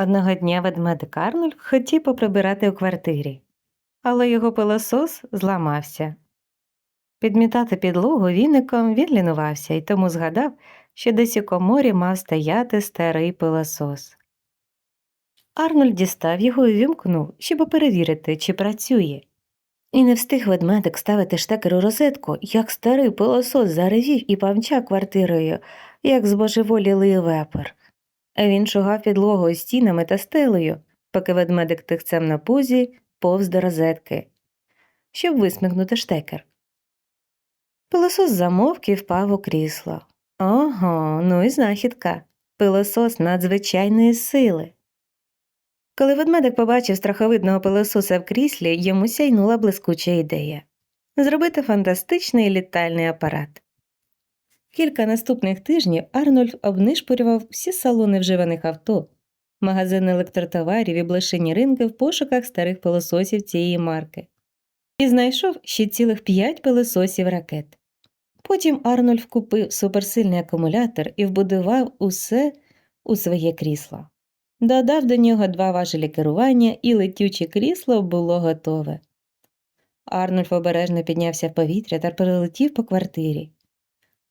Одного дня ведмедик Арнольд хотів поприбирати у квартирі, але його пилосос зламався. Підмітати підлогу віником він лінувався і тому згадав, що десь у коморі мав стояти старий пилосос. Арнольд дістав його і вімкнув, щоб перевірити, чи працює. І не встиг ведмедик ставити штекер у розетку, як старий пилосос заревів і помчав квартирою, як збожеволілий вепер. Він шугав підлогою стінами та стелею, поки ведмедик тихцем на пузі повз до розетки, щоб висмикнути штекер. Пилосос замовк і впав у крісло. Ого, ну і знахідка. Пилосос надзвичайної сили. Коли ведмедик побачив страховидного пилососа в кріслі, йому сяйнула блискуча ідея зробити фантастичний літальний апарат. Кілька наступних тижнів Арнольд обнишпорював всі салони вживаних авто, магазини електротоварів і блошині ринки в пошуках старих пилососів цієї марки і знайшов ще цілих п'ять пилососів ракет. Потім Арнольд купив суперсильний акумулятор і вбудував усе у своє крісло. Додав до нього два важелі керування, і летюче крісло було готове. Арнольд обережно піднявся в повітря та перелетів по квартирі.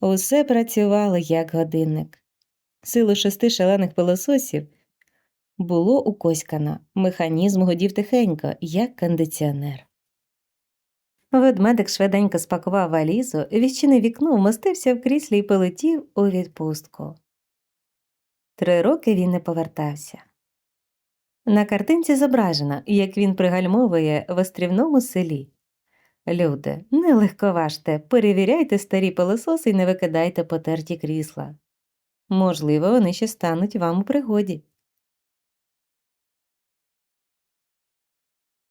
Усе працювало як годинник. Силу шести шалених пилососів було укоськано, механізм годів тихенько, як кондиціонер. Ведмедик швиденько спакував валізу, відчинив вікно, вмостився в кріслі і полетів у відпустку. Три роки він не повертався. На картинці зображено, як він пригальмовує в острівному селі. Люди, не легковажте, перевіряйте старі пилососи і не викидайте потерті крісла. Можливо, вони ще стануть вам у пригоді.